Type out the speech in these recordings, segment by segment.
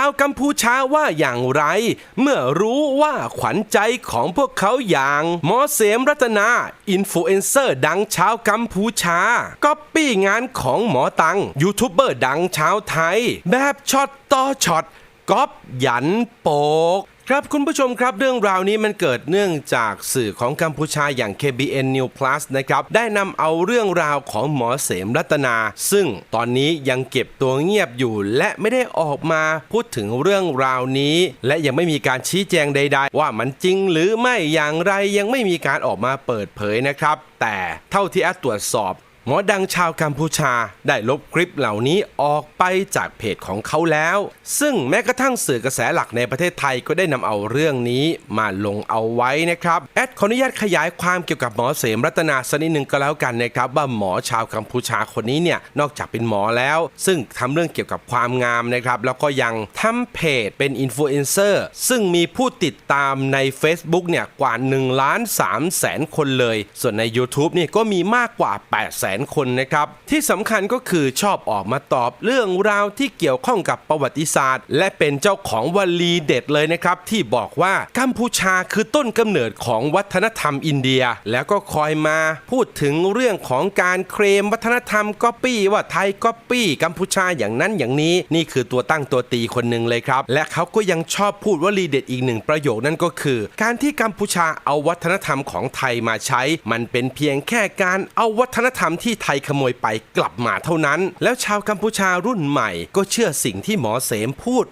าวกัมพูชาว่าอย่างไร เมื่อรู้ว่าขวัญใจของพวกเขาอย่างหมอเสมรัตนา อินฟลูเอนเซอร์ดังชาวกัมพูชาก๊อปปี้งานของหมอตัง ยูทูบเบอร์ดังชาวไทย แบบช็อตต่อช็อตก๊อปยันโปก ครับคุณผู้ชมครับเรื่องราวนี้มันเกิดเนื่องจากสื่อของกัมพูชาอย่าง KBN New Plus นะครับได้นำเอาเรื่องราวของหมอเสมรัตนา ซึ่งตอนนี้ยังเก็บตัวเงียบอยู่ และไม่ได้ออกมาพูดถึงเรื่องราวนี้ และยังไม่มีการชี้แจงใด ๆ ว่ามันจริงหรือไม่อย่างไรยังไม่มีการออกมาเปิดเผยนะครับแต่เท่าที่แอดตรวจสอบ หมอดังชาวกัมพูชาได้ลบคลิปเหล่านี้ออกไปจากเพจของเขาแล้ว ซึ่งแม้กระทั่งสื่อกระแสหลักในประเทศไทยก็ได้นำเอาเรื่องนี้มาลงเอาไว้นะครับ แอดขออนุญาตขยายความเกี่ยวกับหมอเสมรัตนาสักนิดหนึ่งก็แล้วกันนะครับว่าหมอชาวกัมพูชาคนนี้เนี่ยนอกจากเป็นหมอแล้ว ซึ่งทำเรื่องเกี่ยวกับความงามนะครับแล้วก็ยังทำเพจเป็นอินฟลูเอนเซอร์ซึ่งมีผู้ติดตามใน Facebook เนี่ยกว่า1ล้าน3แสนคนเลย ส่วนใน YouTube เนี่ยก็มีมากกว่า8แสนคนนะครับ ที่สำคัญก็คือชอบออกมาตอบเรื่องราวที่เกี่ยวข้องกับประวัติศาสตร์ และเป็นเจ้าของวลีเด็ดเลยนะครับ ที่บอกว่ากัมพูชาคือต้นกำเนิดของวัฒนธรรมอินเดีย แล้วก็คอยมาพูดถึงเรื่องของการเคลมวัฒนธรรมก๊อปปี้ว่าไทยก๊อปปี้กัมพูชาอย่างนั้นอย่างนี้นี่คือตัวตั้งตัวตีคนหนึ่งเลยครับ และเขาก็ยังชอบพูดวลีเด็ดอีกหนึ่งประโยคนั่นก็คือ การที่กัมพูชาเอาวัฒนธรรมของไทยมาใช้ มันเป็นเพียงแค่การเอาวัฒนธรรมที่ที่ไทยขโมยไปกลับมาเท่านั้น แล้วชาวกัมพูชารุ่นใหม่ ก็เชื่อสิ่งที่หมอเสมพูด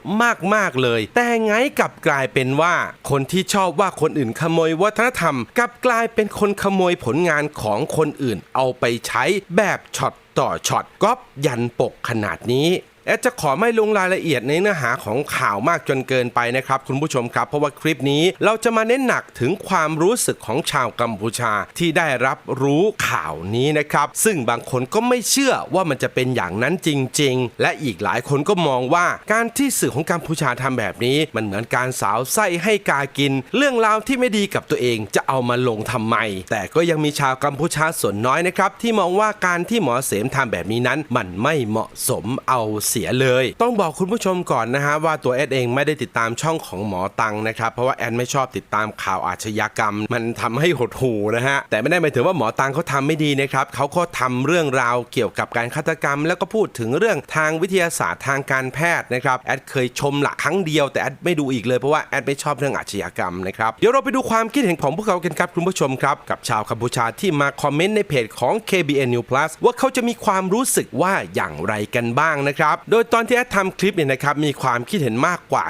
มากๆเลย แต่ไงกลับกลายเป็นว่า คนที่ชอบว่าคนอื่นขโมยวัฒนธรรมกลับกลายเป็นคนขโมยผลงานของคนอื่นเอาไปใช้แบบช็อตต่อช็อตก๊อปยันปกขนาดนี้ แอดจะขอไม่ลงรายละเอียดในเนื้อหาของข่าวมากจนเกินไปนะครับคุณผู้ชมครับ เพราะว่าคลิปนี้เราจะมาเน้นหนักถึงความรู้สึกของชาวกัมพูชาที่ได้รับรู้ข่าวนี้นะครับ ซึ่งบางคนก็ไม่เชื่อว่ามันจะเป็นอย่างนั้นจริง ๆ และอีกหลายคนก็มองว่าการที่สื่อของกัมพูชาทำแบบนี้ มันเหมือนการสาวไส้ให้กากิน เรื่องราวที่ไม่ดีกับตัวเองจะเอามาลงทำไม แต่ก็ยังมีชาวกัมพูชาส่วนน้อยนะครับที่มองว่าการที่หมอเสมทำแบบนี้นั้น มันไม่เหมาะสมเอาสียเลย ต้องบอกคุณผู้ชมก่อนนะฮะว่าตัวแอดเองไม่ได้ติดตามช่องของหมอตังนะครับเพราะว่าแอดไม่ชอบติดตามข่าวอาชญากรรม มันทำให้หดหูนะฮะแต่ไม่ได้หมายถึงว่าหมอตังเขาทำไม่ดีนะครับเขาก็ทำเรื่องราวเกี่ยวกับการฆาตกรรม แล้วก็พูดถึงเรื่องทางวิทยาศาสตร์ทางการแพทย์นะครับแอดเคยชมหลักครั้งเดียวแต่แอดไม่ดูอีกเลยเพราะว่าแอดไม่ชอบเรื่องอาชญากรรมนะครับเดี๋ยวเราไปดูความคิดเห็นของพวกเขากันครับคุณผู้ชมครับกับชาวกัมพูชาที่มาคอมเมนต์ในเพจของ KBN New Plus ว่าเขาจะมีความรู้สึกว่าอย่างไรกันบ้างนะครับโดยตอนที่แอดทำคลิปเนี่ยนะครับมีความคิดเห็นมากกว่า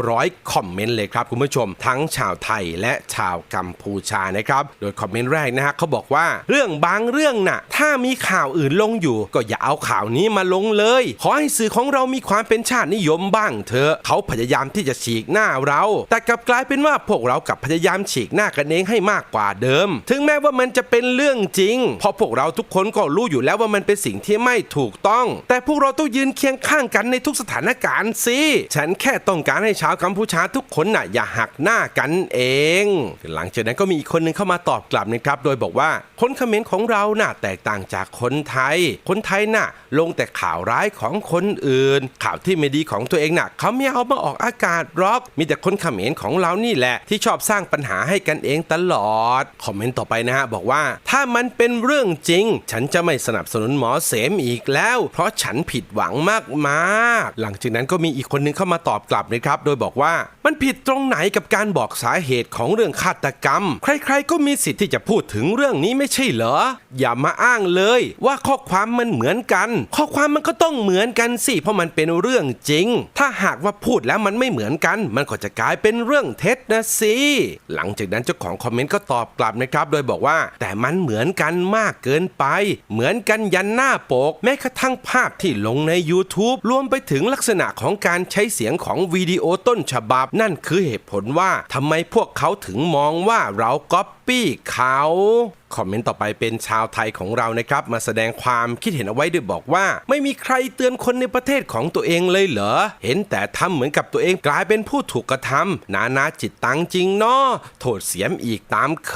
700 คอมเมนต์เลยครับคุณผู้ชม ทั้งชาวไทยและชาวกัมพูชานะครับ โดยคอมเมนต์แรกนะฮะเขาบอกว่าเรื่องบางเรื่องน่ะ ถ้ามีข่าวอื่นลงอยู่ ก็อย่าเอาข่าวนี้มาลงเลย ขอให้สื่อของเรามีความเป็นชาตินิยมบ้างเถอะเขาพยายามที่จะฉีกหน้าเรา แต่กลับกลายเป็นว่าพวกเรากับพยายามฉีกหน้ากันเองให้มากกว่าเดิม ถึงแม้ว่ามันจะเป็นเรื่องจริง เพราะพวกเราทุกคนก็รู้อยู่แล้วว่ามันเป็นสิ่งที่ไม่ถูกต้อง แต่พวกเราต้องยืนเคียงข้างกันในทุกสถานการณ์สิ ฉันแค่ต้องการให้ชาวกัมพูชาทุกคนน่ะอย่าหักหน้ากันเอง หลังจากนั้นก็มีอีกคนหนึงเข้ามาตอบกลับนะครับ โดยบอกว่าคนเขมรของเราน่ะแตกต่างจากคนไทย คนไทยน่ะ ลงแต่ข่าวร้ายของคนอื่น ข่าวที่ไม่ดีของตัวเองน่ะเขาไม่เอามาออกอากาศหรอกมีแต่คนเขมรของเรานี่แหละ ที่ชอบสร้างปัญหาให้กันเองตลอด คอมเมนต์ต่อไปนะฮะบอกว่าถ้ามันเป็นเรื่องจริง ฉันจะไม่สนับสนุนหมอเสมอีกแล้ว เพราะฉันผิดหวังมากๆหลังจากนั้นก็มีอีกคนนึงเข้ามาตอบกลับนะครับ โดยบอกว่ามันผิดตรงไหนกับการบอกสาเหตุของเรื่องฆาตกรรม ใครๆก็มีสิทธิ์ที่จะพูดถึงเรื่องนี้ไม่ใช่เหรอ อย่ามาอ้างเลย ว่าข้อความมันเหมือนกัน ข้อความมันก็ต้องเหมือนกันสิเพราะมันเป็นเรื่องจริง ถ้าหากว่าพูดแล้วมันไม่เหมือนกัน มันก็จะกลายเป็นเรื่องเท็จนะสิหลังจากนั้นเจ้าของคอมเมนต์ก็ตอบกลับนะครับ โดยบอกว่า แต่มันเหมือนกันมากเกินไป เหมือนกันยันหน้าปก แม้กระทั่งภาพที่ลงใน YouTube รวมไปถึงลักษณะของการใช้เสียงของวิดีโอต้นฉบับ นั่นคือเหตุผลว่าทำไมพวกเขาถึงมองว่าเราก๊อป ปี้เขาคอมเมนต์ต่อไปเป็นชาวไทยของเรานะครับ มาแสดงความคิดเห็นเอาไว้ด้วยบอกว่า ไม่มีใครเตือนคนในประเทศของตัวเองเลยเหรอ เห็นแต่ทำเหมือนกับตัวเองกลายเป็นผู้ถูกกระทำนานาจิตตังจริงเนาะโทษเสียมอีกตามเค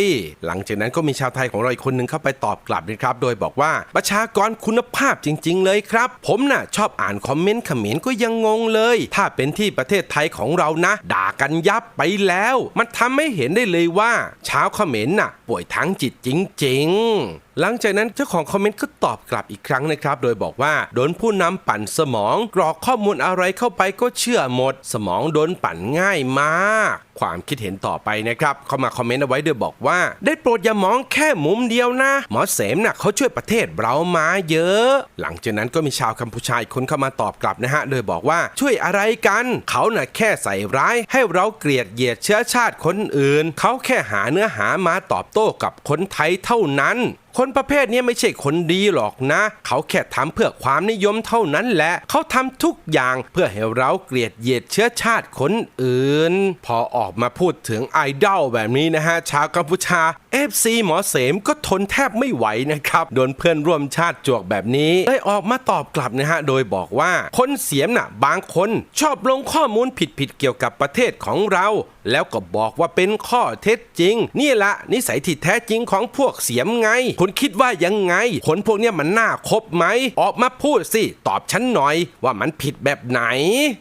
ย หลังจากนั้นก็มีชาวไทยของเราอีกคนหนึ่งเข้าไปตอบกลับนะครับ โดยบอกว่าประชากรคุณภาพจริง ๆ เลยครับ ผมน่ะชอบอ่านคอมเมนต์เขมรก็ยังงงเลย ถ้าเป็นที่ประเทศไทยของเรานะ ด่ากันยับไปแล้ว มันทำให้เห็นได้เลยว่าชาวเขมรน่ะ ป่วยทั้งจิตจริง ๆหลังจากนั้นเจ้าของคอมเมนต์ก็ตอบกลับอีกครั้งนะครับ โดยบอกว่าโดนผู้นำปั่นสมอง กรอกข้อมูลอะไรเข้าไปก็เชื่อหมด สมองโดนปั่นง่ายมาก ความคิดเห็นต่อไปนะครับ เข้ามาคอมเมนต์เอาไว้โดยบอกว่า ได้โปรดอย่ามองแค่มุมเดียวนะ หมอเสมน่ะเขาช่วยประเทศเรามาเยอะ หลังจากนั้นก็มีชาวกัมพูชาคนเข้ามาตอบกลับนะฮะโดยบอกว่าช่วยอะไรกันเขาน่ะแค่ใส่ร้าย ให้เราเกลียดเหยียดเชื้อชาติคนอื่นเขาแค่หาเนื้อหามาตอบโต้กับคนไทยเท่านั้น คนประเภทนี้ไม่ใช่คนดีหรอกนะ เขาแค่ทำเพื่อความนิยมเท่านั้นแหละ เขาทำทุกอย่างเพื่อให้เราเกลียดเหยียดเชื้อชาติคนอื่น พอออกมาพูดถึงไอดอลแบบนี้นะฮะ ชาวกัมพูชา FC หมอเสมก็ทนแทบไม่ไหวนะครับ โดนเพื่อนร่วมชาติจวกแบบนี้เลยออกมาตอบกลับนะฮะ โดยบอกว่าคนเสียมน่ะบางคนชอบลงข้อมูลผิดๆเกี่ยวกับประเทศของเรา แล้วก็บอกว่าเป็นข้อเท็จจริง นี่ละนิสัยที่แท้จริงของพวกเสียมไงคุณคิดว่ายังไง คนพวกเนี้ยมันน่าคบไหม ออกมาพูดสิ ตอบฉันหน่อยว่ามันผิดแบบไหน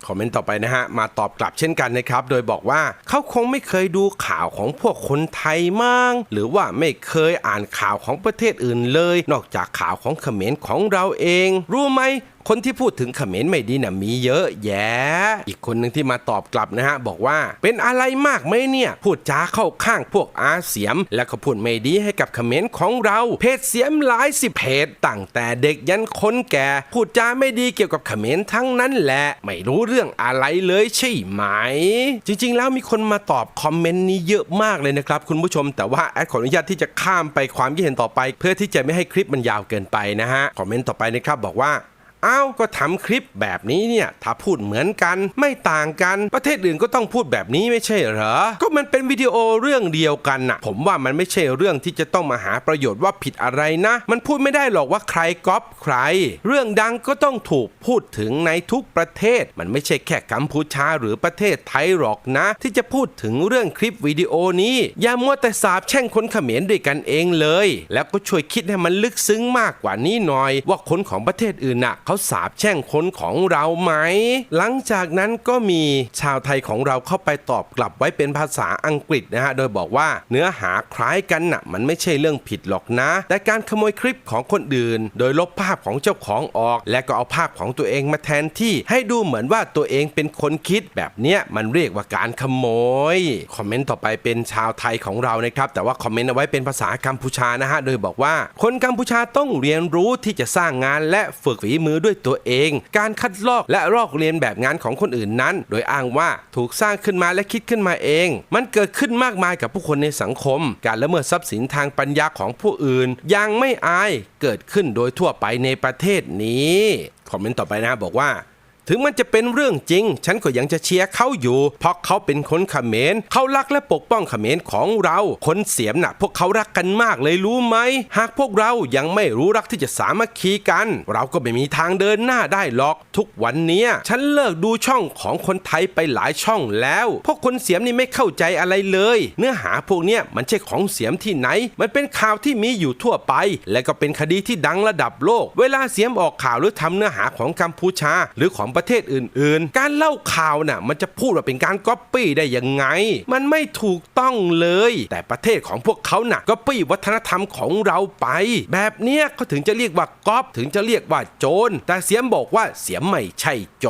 คอมเมนต์ต่อไปนะฮะ มาตอบกลับเช่นกันนะครับ โดยบอกว่าเขาคงไม่เคยดูข่าวของพวกคนไทยมั่งหรือว่าไม่เคยอ่านข่าวของประเทศอื่นเลย นอกจากข่าวของเขมรของเราเอง รู้ไหมคนที่พูดถึงเขมรไม่ดีน่ะมีเยอะแยะ อีกคนหนึ่งที่มาตอบกลับนะฮะ บอกว่าเป็นอะไรมากไหมเนี่ย พูดจาเข้าข้างพวกอาเสียม แล้วก็พูดไม่ดีให้กับเขมรของเรา เพจเสียมหลายสิบเพจตั้งแต่เด็กยันคนแก่ พูดจาไม่ดีเกี่ยวกับเขมรทั้งนั้นแหละ ไม่รู้เรื่องอะไรเลยใช่ไหม จริง ๆ แล้วมีคนมาตอบคอมเมนต์นี้เยอะมากเลยนะครับคุณผู้ชม แต่ว่าแอดขออนุญาตที่จะข้ามไปความคิดเห็นต่อไป เพื่อที่จะไม่ให้คลิปมันยาวเกินไปนะฮะคอมเมนต์ต่อไปนะครับบอกว่า อ้าวก็ทำคลิปแบบนี้เนี่ยถ้าพูดเหมือนกันไม่ต่างกัน ประเทศอื่นก็ต้องพูดแบบนี้ไม่ใช่เหรอ ก็มันเป็นวิดีโอเรื่องเดียวกันน่ะ ผมว่ามันไม่ใช่เรื่องที่จะต้องมาหาประโยชน์ว่าผิดอะไรนะ มันพูดไม่ได้หรอกว่าใครก๊อปใคร เรื่องดังก็ต้องถูกพูดถึงในทุกประเทศ มันไม่ใช่แค่กัมพูชาหรือประเทศไทยหรอกนะ ที่จะพูดถึงเรื่องคลิปวิดีโอนี้ อย่ามัวแต่สาบแช่งคนเขมรด้วยกันเองเลย แล้วก็ช่วยคิดให้มันลึกซึ้งมากกว่านี้หน่อย ว่าคนของประเทศอื่นน่ะเขาสาบแช่งคนของเราไหม หลังจากนั้นก็มีชาวไทยของเราเข้าไปตอบกลับไว้เป็นภาษาอังกฤษนะฮะ โดยบอกว่าเนื้อหาคล้ายกันน่ะมันไม่ใช่เรื่องผิดหรอกนะ แต่การขโมยคลิปของคนอื่น โดยลบภาพของเจ้าของออก และก็เอาภาพของตัวเองมาแทนที่ ให้ดูเหมือนว่าตัวเองเป็นคนคิดแบบเนี้ยมันเรียกว่าการขโมย คอมเมนต์ต่อไปเป็นชาวไทยของเรานะครับ แต่ว่าคอมเมนต์เอาไว้เป็นภาษากัมพูชานะฮะ โดยบอกว่า คนกัมพูชาต้องเรียนรู้ที่จะสร้างงานและฝึกฝีมือด้วยตัวเอง การคัดลอกและลอกเรียนแบบงานของคนอื่นนั้น โดยอ้างว่าถูกสร้างขึ้นมาและคิดขึ้นมาเอง มันเกิดขึ้นมากมายกับผู้คนในสังคม การละเมิดทรัพย์สินทางปัญญาของผู้อื่น ยังไม่อายเกิดขึ้นโดยทั่วไปในประเทศนี้คอมเมนต์ต่อไปนะบอกว่า ถึงมันจะเป็นเรื่องจริง ฉันก็ยังจะเชียร์เขาอยู่ เพราะเขาเป็นคนเขมรเขารักและปกป้องเขมรของเรา คนเสียมน่ะ พวกเขารักกันมากเลยรู้ไหม หากพวกเรายังไม่รู้รักที่จะสามัคคีกัน เราก็ไม่มีทางเดินหน้าได้หรอก ทุกวันนี้ฉันเลิกดูช่องของคนไทยไปหลายช่องแล้ว พวกคนเสียมนี่ไม่เข้าใจอะไรเลย เนื้อหาพวกเนี้ยมันใช่ของเสียมที่ไหน มันเป็นข่าวที่มีอยู่ทั่วไป และก็เป็นคดีที่ดังระดับโลก เวลาเสียมออกข่าวหรือทำเนื้อหาของกัมพูชา หรือของประเทศอื่นๆ การเล่าข่าวน่ะมันจะพูดว่าเป็นการก๊อปปี้ได้ยังไง มันไม่ถูกต้องเลย แต่ประเทศของพวกเขาน่ะก๊อปปี้วัฒนธรรมของเราไป แบบเนี้ยเขาถึงจะเรียกว่าก๊อปถึงจะเรียกว่าโจรแต่เสียมบอกว่าเสียมไม่ใช่โจ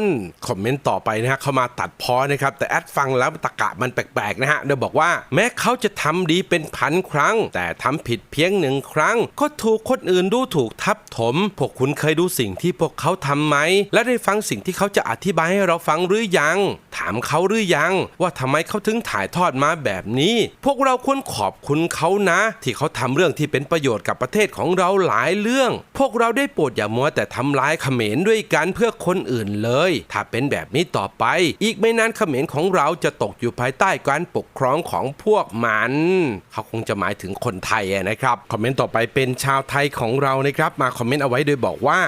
รคอมเมนต์ต่อไปนะฮะเขามาตัดพอนะครับแต่แอดฟังแล้วตะกะมันแปลกๆนะฮะโดยบอกว่า แม้เขาจะทำดีเป็นพันครั้ง แต่ทำผิดเพียงหนึ่งครั้ง ก็ถูกคนอื่นดูถูกทับถม พวกคุณเคยดูสิ่งที่พวกเขาทำไหมและได้ฟังสิ่งที่เขาจะอธิบายให้เราฟังหรือยัง ถามเขาหรือยัง ว่าทำไมเขาถึงถ่ายทอดมาแบบนี้ พวกเราควรขอบคุณเขานะ ที่เขาทำเรื่องที่เป็นประโยชน์กับประเทศของเราหลายเรื่อง พวกเราได้โปรดอย่ามัวแต่ทำร้ายเขมรด้วยกันเพื่อคนอื่นเลย ถ้าเป็นแบบนี้ต่อไป อีกไม่นานเขมรของเราจะตกอยู่ภายใต้การปกครองของพวกมัน เขาคงจะหมายถึงคนไทยนะครับคอมเมนต์ต่อไปเป็นชาวไทยของเรานะครับมาคอมเมนต์เอาไว้โดยบอกว่า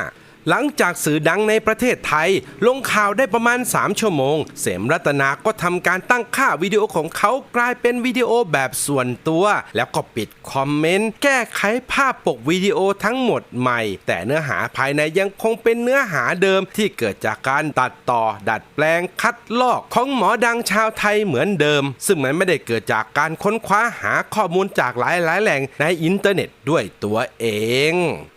หลังจากสื่อดังในประเทศไทย ลงข่าวได้ประมาณ 3 ชั่วโมง เสมรัตนาก็ทำการตั้งค่าวิดีโอของเขากลายเป็นวิดีโอแบบส่วนตัว แล้วก็ปิดคอมเมนต์ แก้ไขภาพปกวิดีโอทั้งหมดใหม่ แต่เนื้อหาภายในยังคงเป็นเนื้อหาเดิมที่เกิดจากการตัดต่อ ดัดแปลงคัดลอกของหมอดังชาวไทยเหมือนเดิม ซึ่งมันไม่ได้เกิดจากการค้นคว้าหาข้อมูลจากหลายๆแหล่งในอินเทอร์เน็ตด้วยตัวเอง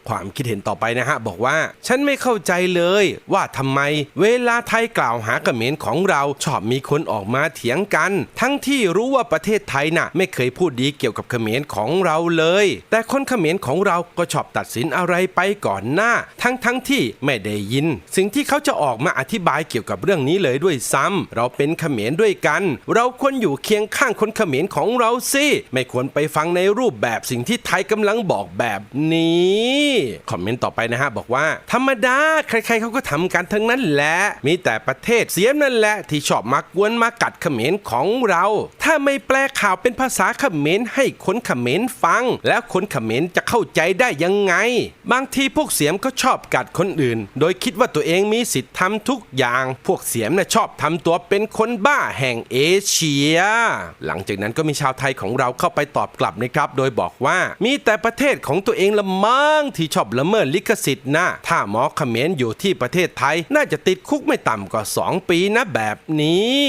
ความคิดเห็นต่อไปนะฮะบอกว่าฉันไม่เข้าใจเลยว่าทำไมเวลาไทยกล่าวหาเขมรของเราชอบมีคนออกมาเถียงกัน ทั้งที่รู้ว่าประเทศไทยน่ะ ไม่เคยพูดดีเกี่ยวกับเขมรของเราเลย แต่คนเขมรของเราก็ชอบตัดสินอะไรไปก่อนหน้า ทั้งทั้งที่ไม่ได้ยิน สิ่งที่เขาจะออกมาอธิบายเกี่ยวกับเรื่องนี้เลยด้วยซ้ำเราเป็นเขมรด้วยกัน เราควรอยู่เคียงข้างคนเขมรของเราสิไม่ควรไปฟังในรูปแบบสิ่งที่ไทยกำลังบอกแบบนี้คอมเมนต์ต่อไปนะฮะบอกว่าธรรมดา ใครๆเขาก็ทำกันทั้งนั้นแหละ มีแต่ประเทศเสียมนั่นแหละ ที่ชอบมากวนมากัดเขมรของเรา ถ้าไม่แปลข่าวเป็นภาษาเขมรให้คนเขมรฟัง แล้วคนเขมรจะเข้าใจได้ยังไง บางทีพวกเสียมก็ชอบกัดคนอื่น โดยคิดว่าตัวเองมีสิทธิ์ทำทุกอย่าง พวกเสียมน่ะชอบทำตัวเป็นคนบ้าแห่งเอเชีย หลังจากนั้นก็มีชาวไทยของเราเข้าไปตอบกลับนะครับ โดยบอกว่ามีแต่ประเทศของตัวเองละมั้งที่ชอบละเมิดลิขสิทธิ์นะถ้าหมอเขมรอยู่ที่ประเทศไทย น่าจะติดคุกไม่ต่ำกว่า 2 ปีนะแบบนี้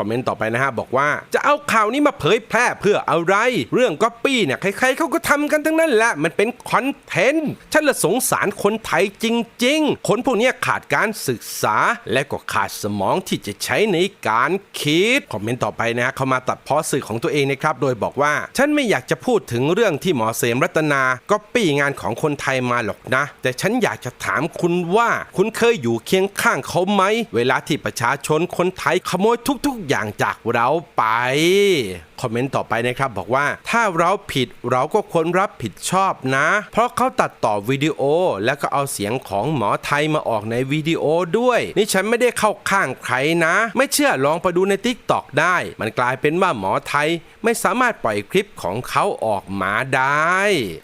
คอมเมนต์ต่อไปนะฮะบอกว่าจะเอาข่าวนี้มาเผยแพร่เพื่ออะไร เรื่องก๊อปปี้เนี่ยใครๆเขาก็ทำกันทั้งนั้นแหละมันเป็นคอนเทนต์ฉันละสงสารคนไทยจริง ๆ คนพวกนี้ขาดการศึกษาและก็ขาดสมองที่จะใช้ในการคิดคอมเมนต์ต่อไปนะฮะเขามาตัดพ้อสื่อของตัวเองนะครับโดยบอกว่า ฉันไม่อยากจะพูดถึงเรื่องที่หมอเสมรัตนาก๊อปปี้งานของคนไทยมาหรอกนะ แต่ฉันอยากจะถามคุณว่า คุณเคยอยู่เคียงข้างเขาไหม เวลาที่ประชาชนคนไทยขโมยทุกๆอย่างจากเราไป คอมเมนต์ต่อไปนะครับ บอกว่าถ้าเราผิดเราก็ควรรับผิดชอบนะ เพราะเขาตัดต่อวิดีโอ แล้วก็เอาเสียงของหมอไทยมาออกในวิดีโอด้วย นี่ฉันไม่ได้เข้าข้างใครนะ ไม่เชื่อลองไปดูใน t ิ k t o k ได้ มันกลายเป็นว่าหมอไทยไม่สามารถปล่อยคลิปของเขาออกมาได้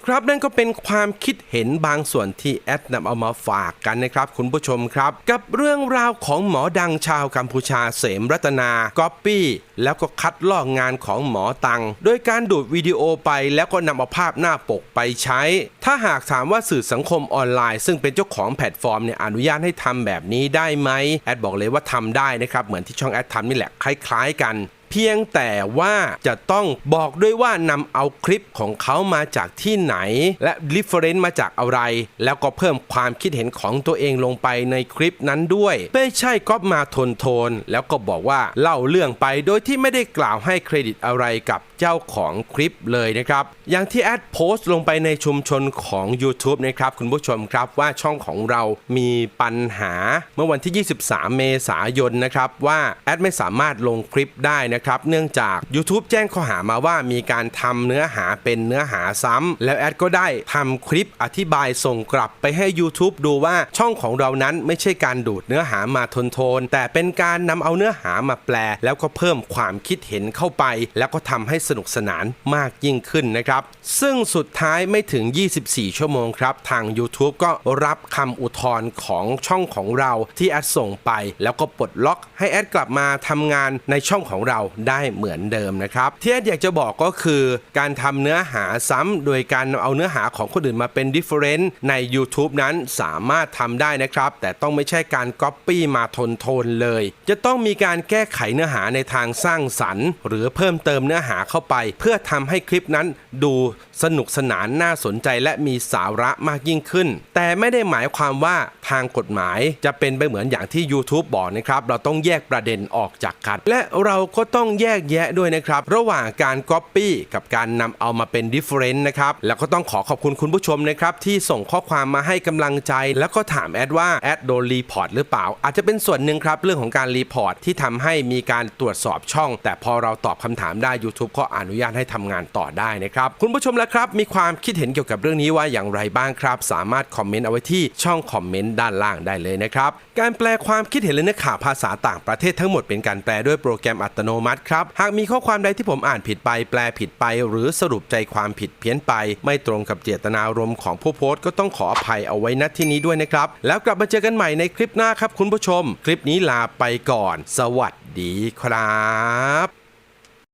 ครับนั่นก็เป็นความคิดเห็นบางส่วนที่แอดนำเอามาฝากกันนะครับคุณผู้ชมครับ กับเรื่องราวของหมอดังชาวกัมพูชาเสมรัตนาก๊อปปี้แล้วก็คัดลอกงานของหมอตัง โดยการดูดวิดีโอไปแล้วก็นำเอาภาพหน้าปกไปใช้ ถ้าหากถามว่าสื่อสังคมออนไลน์ ซึ่งเป็นเจ้าของแพลตฟอร์มเนี่ยอนุญาตให้ทำแบบนี้ได้ไหมแอดบอกเลยว่าทำได้นะครับเหมือนที่ช่องแอดทำนี่แหละคล้าย ๆ กัน เพียงแต่ว่าจะต้องบอกด้วยว่านำเอาคลิปของเขามาจากที่ไหน และลิฟเฟอร์เรนต์มาจากอะไร แล้วก็เพิ่มความคิดเห็นของตัวเองลงไปในคลิปนั้นด้วย ไม่ใช่ก๊อปมาทนโทน แล้วก็บอกว่าเล่าเรื่องไปโดยที่ไม่ได้กล่าวให้เครดิตอะไรกับเจ้าของคลิปเลยนะครับ อย่างที่แอดโพสต์ลงไปในชุมชนของ YouTube นะครับคุณผู้ชมครับว่าช่องของเรามีปัญหาเมื่อวันที่ 23 เมษายนนะครับว่าแอดไม่สามารถลงคลิปได้นะครับ เนื่องจาก YouTube แจ้งข้อหามาว่ามีการทำเนื้อหาเป็นเนื้อหาซ้ำแล้วแอดก็ได้ทำคลิปอธิบายส่งกลับไปให้ YouTube ดูว่าช่องของเรานั้นไม่ใช่การดูดเนื้อหามาทนโทน แต่เป็นการนำเอาเนื้อหามาแปล แล้วก็เพิ่มความคิดเห็นเข้าไป แล้วก็ทำให้สนุกสนานมากยิ่งขึ้นนะครับ ซึ่งสุดท้ายไม่ถึง 24 ชั่วโมงครับ ทาง YouTube ก็รับคำอุทธรณ์ของช่องของเราที่แอดส่งไป แล้วก็ปลดล็อกให้แอดกลับมาทำงานในช่องของเราได้เหมือนเดิมนะครับ ที่แอดอยากจะบอกก็คือ การทำเนื้อหาซ้ำโดยการเอาเนื้อหาของคนอื่นมาเป็น different ใน YouTube นั้นสามารถทำได้นะครับ แต่ต้องไม่ใช่การ Copy มาทนโทนเลย จะต้องมีการแก้ไขเนื้อหาในทางสร้างสรรค์ หรือเพิ่มเติมเนื้อหาเข้าเข้าไป เพื่อทำให้คลิปนั้นดู สนุกสนานน่าสนใจและมีสาระมากยิ่งขึ้น แต่ไม่ได้หมายความว่าทางกฎหมายจะเป็นไปเหมือนอย่างที่ YouTube บอกนะครับ เราต้องแยกประเด็นออกจากกัน และเราก็ต้องแยกแยะด้วยนะครับ ระหว่างการ Copy กับการนำเอามาเป็น Different นะครับ แล้วก็ต้องขอขอบคุณคุณผู้ชมนะครับ ที่ส่งข้อความมาให้กำลังใจ แล้วก็ถามแอดว่าแอดโดนรีพอร์ตหรือเปล่า อาจจะเป็นส่วนหนึ่งครับเรื่องของการรีพอร์ตที่ทำให้มีการตรวจสอบช่อง แต่พอเราตอบคำถามได้ YouTube ก็อนุญาตให้ทำงานต่อได้นะครับคุณผู้ชมแล้ครับ มีความคิดเห็นเกี่ยวกับเรื่องนี้ว่าอย่างไรบ้างครับ สามารถคอมเมนต์เอาไว้ที่ช่องคอมเมนต์ด้านล่างได้เลยนะครับ การแปลความคิดเห็นและเนื้อข่าวภาษาต่างประเทศทั้งหมดเป็นการแปลด้วยโปรแกรมอัตโนมัติครับ หากมีข้อความใดที่ผมอ่านผิดไป แปลผิดไป หรือสรุปใจความผิดเพี้ยนไป ไม่ตรงกับเจตนารมณ์ของผู้โพสต์ก็ต้องขออภัยเอาไว้ณที่นี้ด้วยนะครับ แล้วกลับมาเจอกันใหม่ในคลิปหน้าครับคุณผู้ชม คลิปนี้ลาไปก่อน สวัสดีครับ